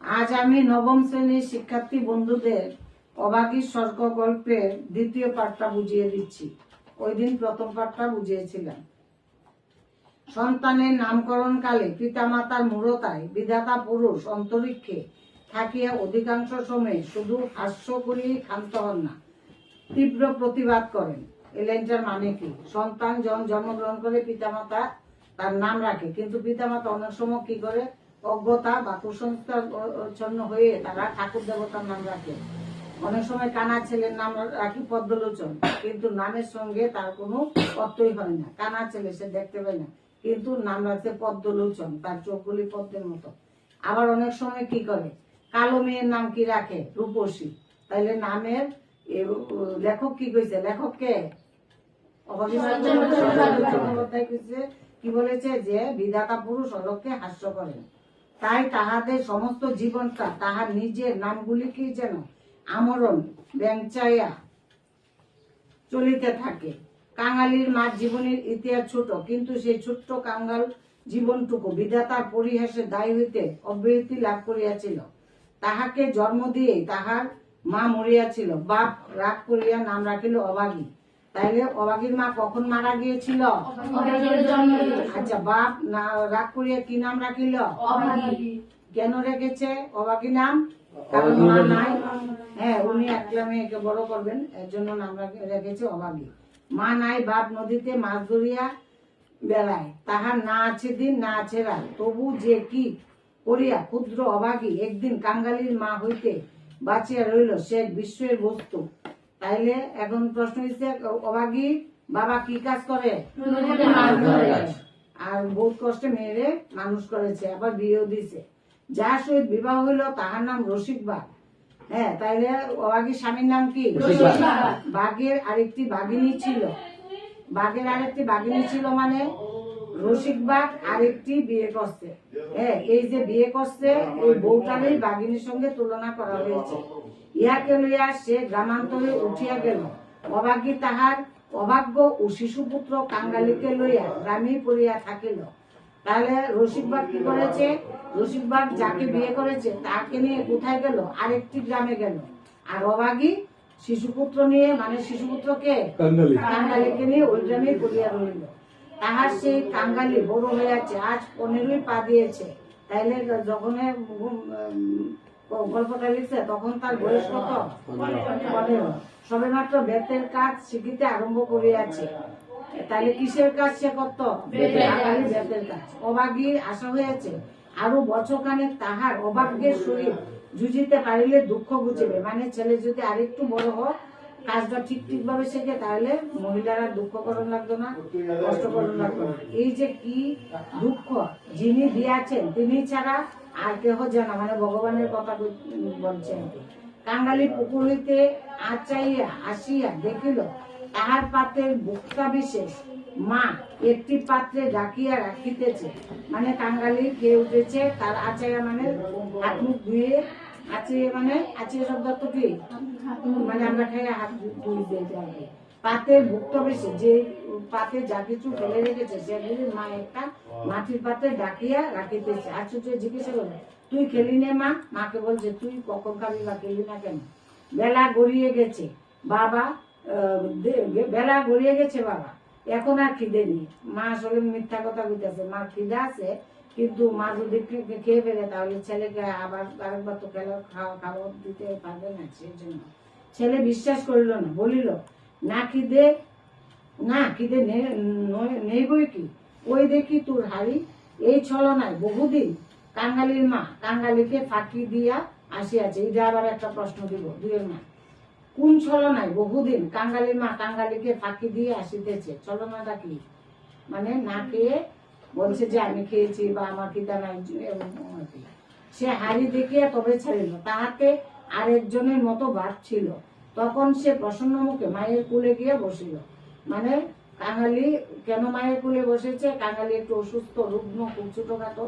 আজ আমি নবম শ্রেণির শিক্ষার্থী বন্ধুদের অবাগী স্বর্গ গল্পের দ্বিতীয় পাঠটা বুঝিয়ে দিচ্ছি। ওই দিন প্রথম পাঠটা বুঝিয়েছিলাম। সন্তানের নামকরণ কালে পিতামাতার মূরতায় বিধাতা পুরুষ অন্তরিক্ষে থাকিয়া অধিকাংশ সময় শুধু হাস্য করিয়েই ক্ষান্ত হন না, তীব্র প্রতিবাদ করেন। এই লাইনটার মানে কি? সন্তান জন জন্মগ্রহণ করে পিতামাতা তার নাম রাখে, কিন্তু পিতামাতা অনেক সময় কি করে? অজ্ঞতা বা কুসংস্কার ছন্ন হয়ে তারা ঠাকুর দেবতার নাম রাখে। অনেক সময় কানা ছেলের নাম রাখি পদ্মলোচন কিন্তু নামের সঙ্গে তার কোনো অর্থই হয় না। কানা ছেলে সে দেখতে পায় না কিন্তু নাম রাখছে পদ্মলোচন তার চোখগুলি পদ্মের মতো। আবার অনেক সময় কি করে? কালো মেয়ের নাম কি রাখে? রূপসী। তাইলে নামের লেখক কি কইছে? লেখক কে? কি বলেছে যে বিধাতা পুরুষ অলক্ষে হাস্য করেন। তাই তাহাদের সমস্ত জীবনটা তাহার নিজের নামগুলিকে যেন আমরণ ব্যাংচাইয়া চলিতে থাকে। কাঙালির মার জীবনের ইতিহাস ছোট, কিন্তু সেই ছোট্ট কাঙ্গাল জীবনটুকু বিধাতার পরিহাসে দায়ী হইতে অব্যাহতি লাভ করিয়াছিল। তাহাকে জন্ম দিয়ে তাহার মা মরিয়াছিল, বাপ রাগ করিয়া নাম রাখিল অবাগী তাইলে অবাগীর মা কখন মারা গিয়েছিল? আচ্ছা বাপ না রাগ করিয়া কি নাম রাখিল? কেন রেখেছে? অবাগী নাম? কারণ মা নাই। হ্যাঁ উনি একলা মেয়েকে বড় করবেন এর জন্য নাম রেখেছে অবাগী মা নাই বাপ নদীতে মাছ ধরিয়া বেড়ায়। তাহার না আছে দিন না আছে রাত। তবু যে কি করিয়া ক্ষুদ্র অভাগী একদিন কাঙ্গালির মা হইতে বাঁচিয়া রইল সে এক বিস্ময়ের বস্তু। তাইলে এখন প্রশ্ন হচ্ছে অবাগী বাবা কি কাজ করে? আর বহুত কষ্টে মেয়েরে মানুষ করেছে আবার বিয়েও দিছে। যার সহিত বিবাহ হইল তাহার নাম রসিক বাগ। হ্যাঁ তাইলে অবাগীর স্বামীর নাম কি? বাঘের আরেকটি বাঘিনী ছিল। বাঘের আরেকটি বাঘিনী ছিল মানে? রসিক বাঘ আরেকটি বিয়ে করছে। হ্যাঁ এই যে বিয়ে করছে এই বউটারই বাঘিনীর সঙ্গে তুলনা করা হয়েছে। ইহাকে লইয়া সে গ্রামান্তরে উঠিয়া গেল। অভাগী তাহার অভাগ্য ও শিশুপুত্র কাঙ্গালিকে লইয়া গ্রামেই পড়িয়া থাকিল। তাহলে রসিকবাগ কি করেছে? রসিকবাগ যাকে বিয়ে করেছে তাকে নিয়ে কোথায় গেল? আরেকটি গ্রামে গেল। আর অভাগী শিশুপুত্র নিয়ে মানে শিশুপুত্রকে কাঙ্গালি। কাঙ্গালিকে নিয়ে ওই গ্রামে পড়িয়া রইল তাহার সেই কাঙ্গালি বড় হয়েছে আজ পনেরোই পা দিয়েছে। তাইলে যখন গল্পটা লিখছে তখন তার বয়স কত? সবে মাত্র বেতের কাজ শিখিতে আরম্ভ করিয়াছে। তাহলে কিসের কাজ সে করত? বেতের কাজ। অবাগীর আশা হয়েছে আরও বছরখানে তাহার অভাগ্যের শরীর জুজিতে পারিলে দুঃখ বুঝিবে মানে ছেলে যদি আরেকটু বড় হয় কাজটা ঠিক ঠিক ভাবে শেখে, তাহলে মহিলারা দুঃখ করণ লাগতো না, কষ্ট করণ লাগতো না। এই যে কি দুঃখ, যিনি দিয়াছেন, তিনি ছাড়া আর কেহ জানা মানে ভগবানের কথা বল- বলছে আর কি। কাঙ্গালি পুকুর হইতে আচাইয়া, আসিয়া দেখিল, তাহার পাত্রের বুকটা বিশেষ। মা একটি পাত্রে ডাকিয়া রাখিতেছে। মানে কাঙ্গালি কে উঠেছে, তার আচাইয়া মানে হাত মুখ ধুয়ে আচিয়ে মানে আচিয়ে শব্দ কি? মানে আমরা খাই, হাত বেশি, যে পাতে যা কিছু ফেলে রেখেছে মা একটা মাটির পাত্রে ডাকিয়া রাখিতেছে তুই খেলি নে মা? মাকে বলছে, তুই কখন খাবি বা খেলি না কেন? বেলা গড়িয়ে গেছে, বাবা বেলা গড়িয়ে গেছে বাবা। এখন আর খিদে নেই। মা আসলে মিথ্যা কথা কইতেছে। মা খিদে আছে কিন্তু মা যদি খে- খেয়ে ফেলে, তাহলে ছেলেকে আবার আরেকবার তো খেলা খাওয়া খাওয়া দিতে পারবে না সেই জন্য। ছেলে বিশ্বাস করিল না, বলিল, না খিদে না খিদে নেই বই কি? ওই দেখি তোর হাড়ি, এই ছলনায় বহুদিন কাঙ্গালির মা কাঙ্গালিকে ফাঁকি দিয়া আসিয়াছে। এটা আবার একটা প্রশ্ন দিব দুয়ের মা। কোন ছলনায় বহুদিন কাঙ্গালির মা কাঙ্গালিকে ফাঁকি দিয়ে আসিতেছে? ছলনাটা কি? মানে না খেয়ে বলছে যে আমি খেয়েছি বা আমার কি। সে হাড়ি দেখিয়া তবে ছাড়িল তাহাতে আরেকজনের মতো ভাব ছিল। তখন সে প্রসন্ন মুখে মায়ের কুলে গিয়ে বসিল। মানে কাঙালি, কেন মায়ের কুলে বসেছে? কাঙালি একটু অসুস্থ, রুগ্ন খুব ছোটখাটো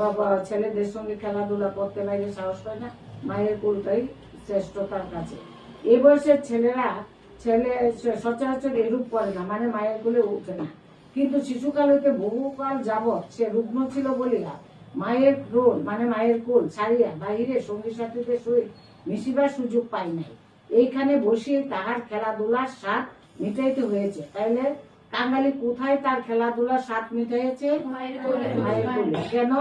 বাবা, ছেলেদের সঙ্গে খেলাধুলা করতে বাইরে সাহস পায় না। মায়ের কুলটাই শ্রেষ্ঠ তার কাছে। এই বয়সের ছেলেরা, ছেলে সচরাচর এরূপ করে না। মানে মায়ের কুলে উঠে না। কিন্তু শিশুকাল হইতে বহুকাল যাবৎ সে রুগ্ন ছিল বলিয়া মায়ের রোল মানে মায়ের কোল ছাড়িয়া বাহিরে সঙ্গী সাথীদের সহিত মিশিবার সুযোগ পাই নাই। এইখানে বসে তাহার খেলাধুলার স্বাদ মিটাইতে হয়েছে। তাইলে কাঙালি কোথায় তার খেলাধুলার স্বাদ মিটাইছে কেন।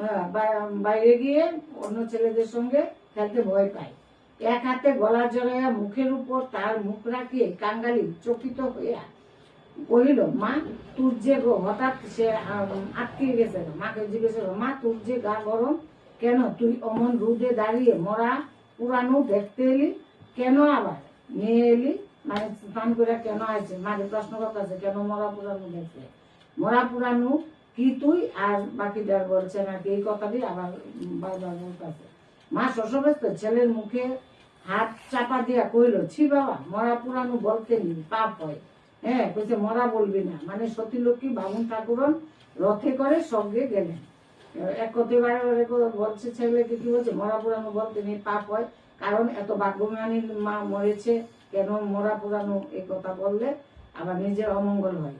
হ্যাঁ, বা- বাইরে গিয়ে অন্য ছেলেদের সঙ্গে খেলতে ভয় পায়। এক হাতে গলা জড়াইয়া মুখের উপর তার মুখ রাখিয়ে কাঙ্গালি চকিত হইয়া কহিল, মা, তোর যে গো, হঠাৎ সে আটকে গেছে মাকে জিজ্ঞেস মা, তোর যে গা গরম, কেন তুই অমন রোদে দাঁড়িয়ে মরা পুরানো দেখতে এলি? কেন আবার নিয়ে এলি? মানে স্নান করে কেন আছে মাকে প্রশ্ন করতেছে, কেন মরা পুরানো দেখতে? মরা পুরানো কি তুই? আর বাকিটার বলছে নাকি এই কথাটি আবার বারবার বলতেছে। মা শশব্যস্ত, ছেলের মুখে হাত চাপা দিয়া কইল, ছি বাবা, মরা পুরানো বলতে নি, পাপ হয়। হ্যাঁ কইছে, মরা বলবি না। মানে সতী লক্ষ্মী বামুন ঠাকুরন রথে করে সঙ্গে গেলেন। এক কথে বারে বারে বলছে ছেলেকে কি বলছে? মরা পুরানো বলতে নেই পাপ হয়। কারণ এত ভাগ্যমানীর মা মরেছে, কেন মরা পুরানো এই কথা বললে? আবার নিজের অমঙ্গল হয়।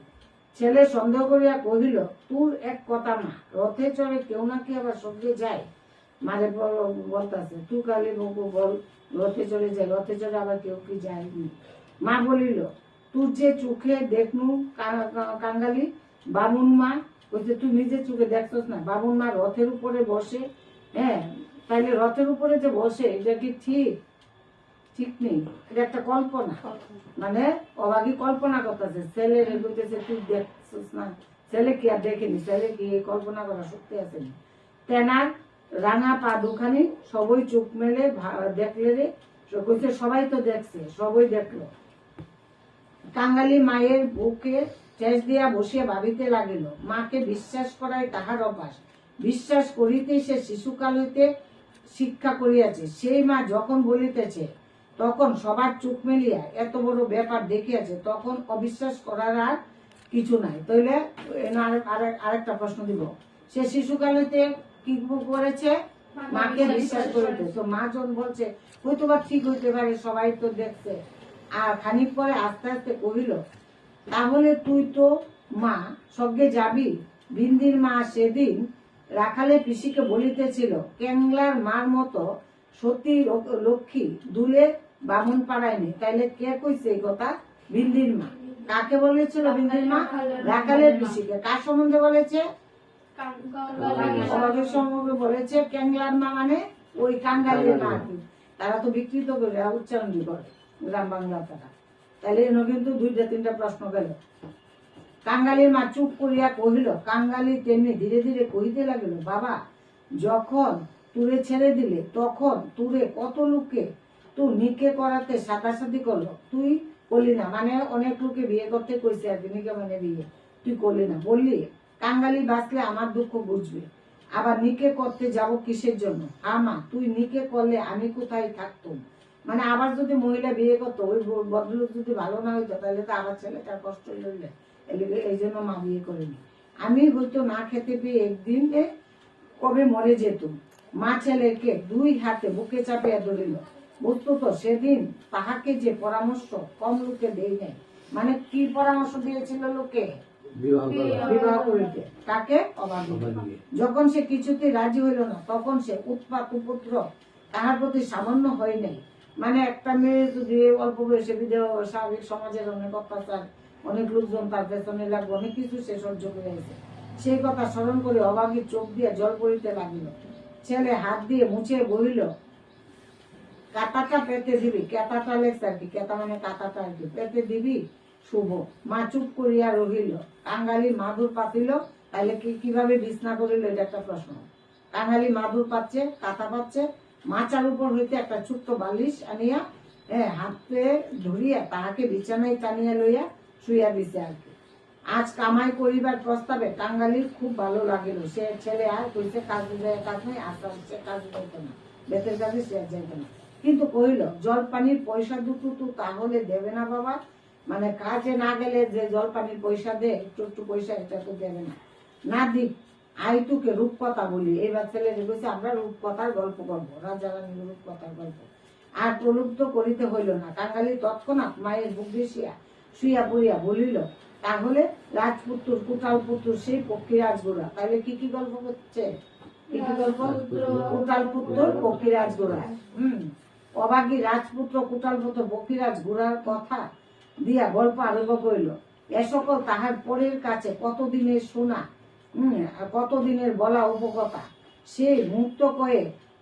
ছেলে সন্দেহ করিয়া কহিল, তোর এক কথা মা, রথে চড়ে কেউ নাকি আবার সঙ্গে যায়? মারে বলতেছে তুই কালি বল রথে চড়ে যায়, রথে চড়ে আবার কেউ কি যায়নি। মা বলিল তুই যে চোখে দেখনু কাঙ্গালি, বামুন মা বলছে তুই নিজের চোখে দেখছস না, বামুন মা রথের উপরে বসে। হ্যাঁ তাইলে রথের উপরে যে বসে, এটা কি ঠিক? ঠিক নেই, এটা একটা কল্পনা। মানে অবাগি কল্পনা করতেছে, ছেলে বলতেছে তুই দেখছিস না। ছেলে কি আর দেখেনি? ছেলে কি কল্পনা করা সত্যি আছে? তেনার রাঙা পা দুখানি, সবই চোখ মেলে দেখলে রে। কইছে সবাই তো দেখছে, সবই দেখল। কাঙ্গালি মায়ের বুকে ঠেস দিয়া বসিয়া ভাবিতে লাগিল, মাকে বিশ্বাস করাই তাহার অভ্যাস। বিশ্বাস করিতে সে শিশুকাল হইতে শিক্ষা করিয়াছে। সেই মা যখন বলিতেছে, তখন সবার চোখ মেলিয়া এত বড় ব্যাপার দেখিয়াছে, তখন অবিশ্বাস করার আর কিছু নাই। তাইলে আরেকটা প্রশ্ন দিব। সে শিশুকাল হইতে কি করেছে? মাকে বিশ্বাস করিতে তো মা বলছে হয়তো বা ঠিক হইতে পারে সবাই তো দেখছে। আর খানিক পরে আস্তে আস্তে কহিল তাহলে তুই তো মা সঙ্গে যাবি? বিন্দির মা সেদিন রাখালে পিসিকে বলিতেছিল ক্যাংলার মার মতো সতী লক্ষ্মী দুলে বামুন পাড়ায়নি। তাইলে কে কইছে এই কথা? বিন্দির মা। কাকে বলেছিল বিন্দির মা? রাখালের পিসিকে। কার সম্বন্ধে বলেছে? সমাজের সম্পর্কে বলেছে ক্যাংলার মা মানে ওই কাঙ্গালের মা। আর কি। তারা তো বিকৃত করে উচ্চারণ করে? গ্রাম বাংলা তারা। তাহলে এনে কিন্তু দুইটা তিনটা প্রশ্ন গেল। কাঙ্গালির মা চুপ করিয়া কহিল কাঙ্গালি তেমনি ধীরে ধীরে কহিতে লাগিল বাবা যখন তুরে ছেড়ে দিলে তখন তুরে কত লোককে তুই নিকে করাতে সাদাসাদি করল? তুই করলি না। মানে অনেক লোকে বিয়ে করতে কইছে আর কি নিকে মানে বিয়ে। তুই করলি না। বললি কাঙ্গালি বাঁচলে আমার দুঃখ বুঝবে। আবার নিকে করতে যাব কিসের জন্য? আমা তুই নিকে করলে আমি কোথায় থাকতুম? মানে আবার যদি মহিলা বিয়ে করতো, ওই ব- ভদ্রলোক যদি ভালো না হইতো, তাহলে তো আবার ছেলেটার কষ্ট লইলে এই জন্য মা বিয়ে করেনি আমি হয়তো না খেতে পেয়ে একদিন কবে মরে যেত মা ছেলেকে দুই হাতে বুকে চাপিয়া ধরিল। বুঝতো তো সেদিন তাহাকে যে পরামর্শ কম লোকে দেই নাই। মানে কি পরামর্শ দিয়েছিল লোকে? বিবাহ করিতে তাকে অবাধ যখন সে কিছুতে রাজি হইল না তখন সে উৎপাত উপদ্র তাহার প্রতি সামান্য হয় নাই। মানে একটা মেয়ে যদি অল্প বয়সে বিদেহ স্বাভাবিক সমাজের অনেক অত্যাচার অনেক লোকজন তার পেছনে লাগবে অনেক কিছু সে সহ্য করে গেছে সেই কথা স্মরণ করে অবাগী চোখ দিয়ে জল পড়িতে লাগিল। ছেলে হাত দিয়ে মুছে বলিল কাতাটা পেতে দিবি? কেতাটা লেখছে আর কি কেতা মানে কাতাটা আর কি। পেতে দিবি? শুভ। মা চুপ করিয়া রহিল। কাঙ্গালি মাদুর পাতিল তাহলে কি কীভাবে বিছনা করিল এটা একটা প্রশ্ন। কাঙ্গালি মাদুর পাচ্ছে কাতা পাচ্ছে, মাচার উপর হইতে একটা ছোট্ট বালিশ আনিয়া হ্যাঁ হাতে ধরিয়া তাহাকে বিছানায় টানিয়া লইয়া শুইয়া দিছে আর কি। আজ কামাই করিবার প্রস্তাবে কাঙ্গালির খুব ভালো লাগিল। সে ছেলে আর কইছে, কাজ যায় কাজ নেই আস্তে আস্তে কাজ যাইতো না। বেতের কাজে সে যাইতো না। কিন্তু কহিল জল পানির পয়সা দুটো তো তাহলে দেবে না বাবা। মানে কাজে না গেলে যে জল পানির পয়সা দে একটু একটু পয়সা এটা তো দেবে না। না দিক আইতুকে রূপকথা বলি। এবার ছেলে কইছে আমরা রূপকথার গল্প করব রাজা রানীর রূপকথার গল্প। আর প্রলুব্ধ করিতে হইল না। কাঙ্গালি তৎক্ষণাৎ মায়ের বুক দিশিয়া শুইয়া পড়িয়া বলিল তাহলে রাজপুত্র কুটাল পুত্র সেই পক্ষীরাজ গোড়া। তাহলে কি কি গল্প করছে? কি কি গল্প? কুটাল পুত্র পক্ষীরাজ গোড়া। হম। অবাগী রাজপুত্র কুটাল পুত্র পক্ষীরাজ গোড়ার কথা। দিয়া গল্প আরম্ভ করিল। এ সকল তাহার পরের কাছে কতদিনের শোনা কতদিনের বলা উপকথা সে মুক্ত কয়ে,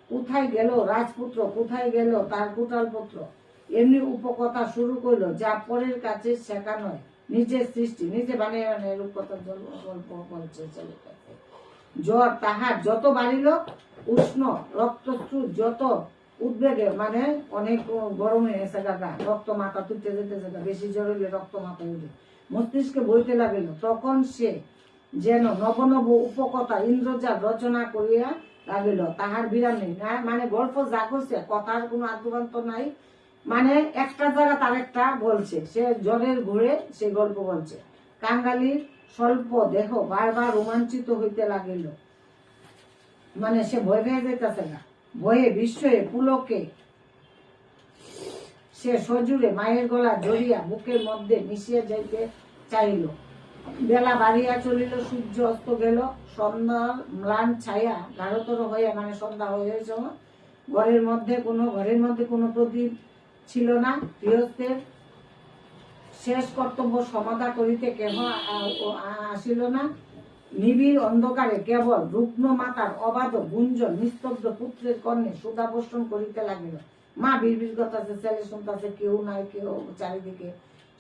কোথায় গেল রাজপুত্র? কোথায় গেল তার কুটাল পুত্র এমনি উপকথা শুরু করল, যা পরের কাছে শেখা নয়। নিজের সৃষ্টি, নিজে বানিয়ে বানিয়ে গল্প বলছে জ্বর তাহার যত বাড়িল, উষ্ণ রক্তশ্রু যত উদ্বেগে মানে অনেক গরম হয়ে গেছে গাগা রক্ত মাথা তুলতে যেতেছে গা। বেশি জ্বর হইলে রক্ত মাথা হইলে মস্তিষ্কে বইতে লাগিল, তখন সে যেন নব নব উপকথা, ইন্দ্রজাল রচনা করিয়া লাগিল তাহার বিরাম নেই। মানে গল্প যা করছে কথার কোনো আদ্যবান্ত নাই। মানে একটা জায়গা তার একটা বলছে, সে জ্বরের ঘুরে সে গল্প বলছে। কাঙ্গালির স্বল্প দেহ বারবার রোমাঞ্চিত হইতে লাগিল। মানে সে ভয় পেয়ে যেতেছে না ভয়ে বিস্ময়ে, পুলকে সে সজুরে মায়ের গলা জড়িয়া বুকের মধ্যে মিশিয়ে যাইতে চাইল বেলা বাড়িয়া চলিল, সূর্য অস্ত গেল সন্ধ্যা ম্লান ছায়া গাঢ়তর হইয়া মানে সন্ধ্যা হয়ে সময় ঘরের মধ্যে কোনো, ঘরের মধ্যে কোনো প্রদীপ ছিল না। গৃহস্থের শেষ কর্তব্য সমাধা করিতে কেহ আসিল না। নিবিড় অন্ধকারে কেবল রুগ্ন মাতার অবাধ গুঞ্জন, নিস্তব্ধ পুত্রের কর্ণে সুধাবর্ষণ করিতে লাগিল। মা বিড়বিড় করতেছে, ছেলে শুনতেছে, কেউ নাই, কেউ চারিদিকে।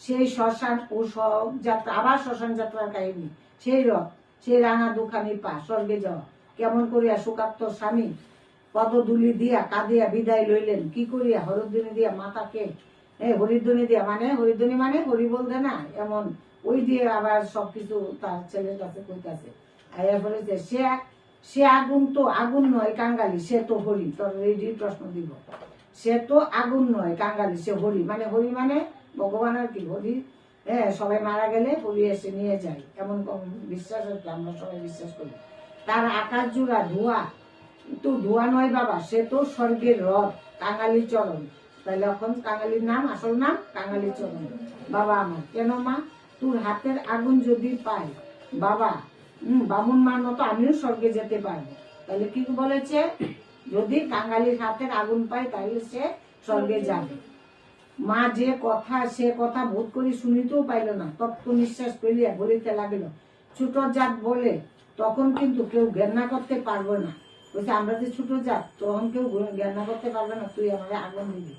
সেই শ্মশান ও সব যাত্রা, আবার শ্মশান যাত্রার কাহিনী। সেই রথ, সেই রাঙা দুখানি পা, স্বর্গে যাওয়া। কেমন করিয়া সুকাত্ত স্বামী পদধূলি দিয়া কাঁদিয়া বিদায় লইলেন, কি করিয়া? হরধ্বনি দিয়া মাতাকে এই হরিধ্বনি দিয়া মানে? হরিধ্বনি মানে হরি বলতে না, এমন ওই দিয়ে আবার সবকিছু তার ছেলের কাছে কইতাছে। আয়া বলেছে সে সে আগুন তো আগুন নয়, কাঙ্গালি, সে তো হরি, তোর রেডি প্রশ্ন দিব। সে তো আগুন নয়, কাঙ্গালি, সে হরি। মানে হরি মানে ভগবান আর কি, হরি। হ্যাঁ সবাই মারা গেলে হরি এসে নিয়ে যায়। এমন বিশ্বাস আর কি, আমরা সবাই বিশ্বাস করি। তার আকাশ জোড়া ধোঁয়া তো ধোঁয়া নয় বাবা, সে তো স্বর্গের রথ কাঙালি চরণ। তাহলে এখন কাঙালির নাম, আসল নাম কাঙালি চরণ। বাবা আমার, কেন মা? তোর হাতের আগুন যদি পাই বাবা বামুন মার মতো আমিও স্বর্গে যেতে পারব তাহলে কি বলেছে? যদি কাঙালির হাতের আগুন পাই তাহলে সে স্বর্গে যাবে। মা যে কথা সে কথা বোধ করি শুনিতেও পাইল না। তপ্ত নিঃশ্বাস ফেলিয়া বলিতে লাগিল। ছোট জাত বলে তখন কিন্তু কেউ ঘেন্না করতে পারবে না। বলছে আমরা যে ছোট জাত তখন কেউ ঘেন্না করতে পারবে না। তুই আমাদের আগুন দিবি।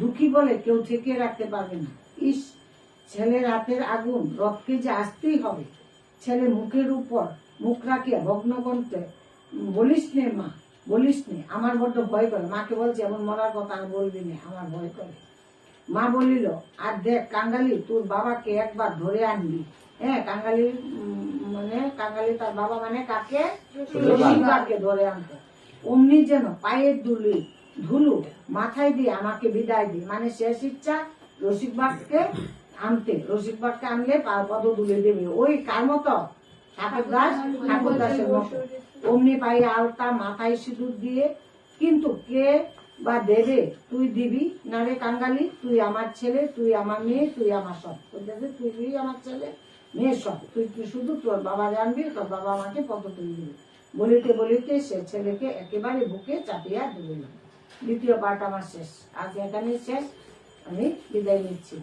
দুঃখী বলে কেউ ঠেকিয়ে রাখতে পারবে না। ইস ছেলের হাতের আগুন রথকে যে আসতেই হবে। ছেলে মুখের উপর মুখ রাখিয়া ভগ্ন কণ্ঠে বলিস নে মা বলিস নে আমার বড্ড ভয় করে। মাকে বলছে এমন মরার কথা আর বলবি না আমার ভয় করে। মা বলিল আর দেখ কাঙ্গালি তোর বাবাকে একবার ধরে আনবি। হ্যাঁ কাঙ্গালি মানে কাঙ্গালি তার বাবা মানে কাকে? রসিকবাগকে ধরে আনতো। অমনি যেন পায়ের দুলি ধুলু মাথায় দিয়ে আমাকে বিদায় দি মানে শেষ ইচ্ছা আনতে রসিকবাগকে আনলে পদ দুলে দেবে। ওই কার মতো? ঠাকুর দাস? ঠাকুর দাসের মতো। অমনি পায়ে আলতা মাথায় সিঁদুর দিয়ে কিন্তু কে বা দেবে? তুই দিবি? না রে কাঙ্গালি তুই আমার ছেলে তুই আমার মেয়ে তুই আমার সব। বলতেছে তুই তুই আমার ছেলে মেয়ে সব। তুই তুই শুধু তোর বাবা জানবি? তোর বাবা আমাকে কত তুই দিবি। বলিতে বলিতে সে ছেলেকে একেবারে বুকে চাপিয়া দিল দ্বিতীয় পার্ট আমার শেষ। আজ এখানে শেষ। আমি বিদায় নিচ্ছি।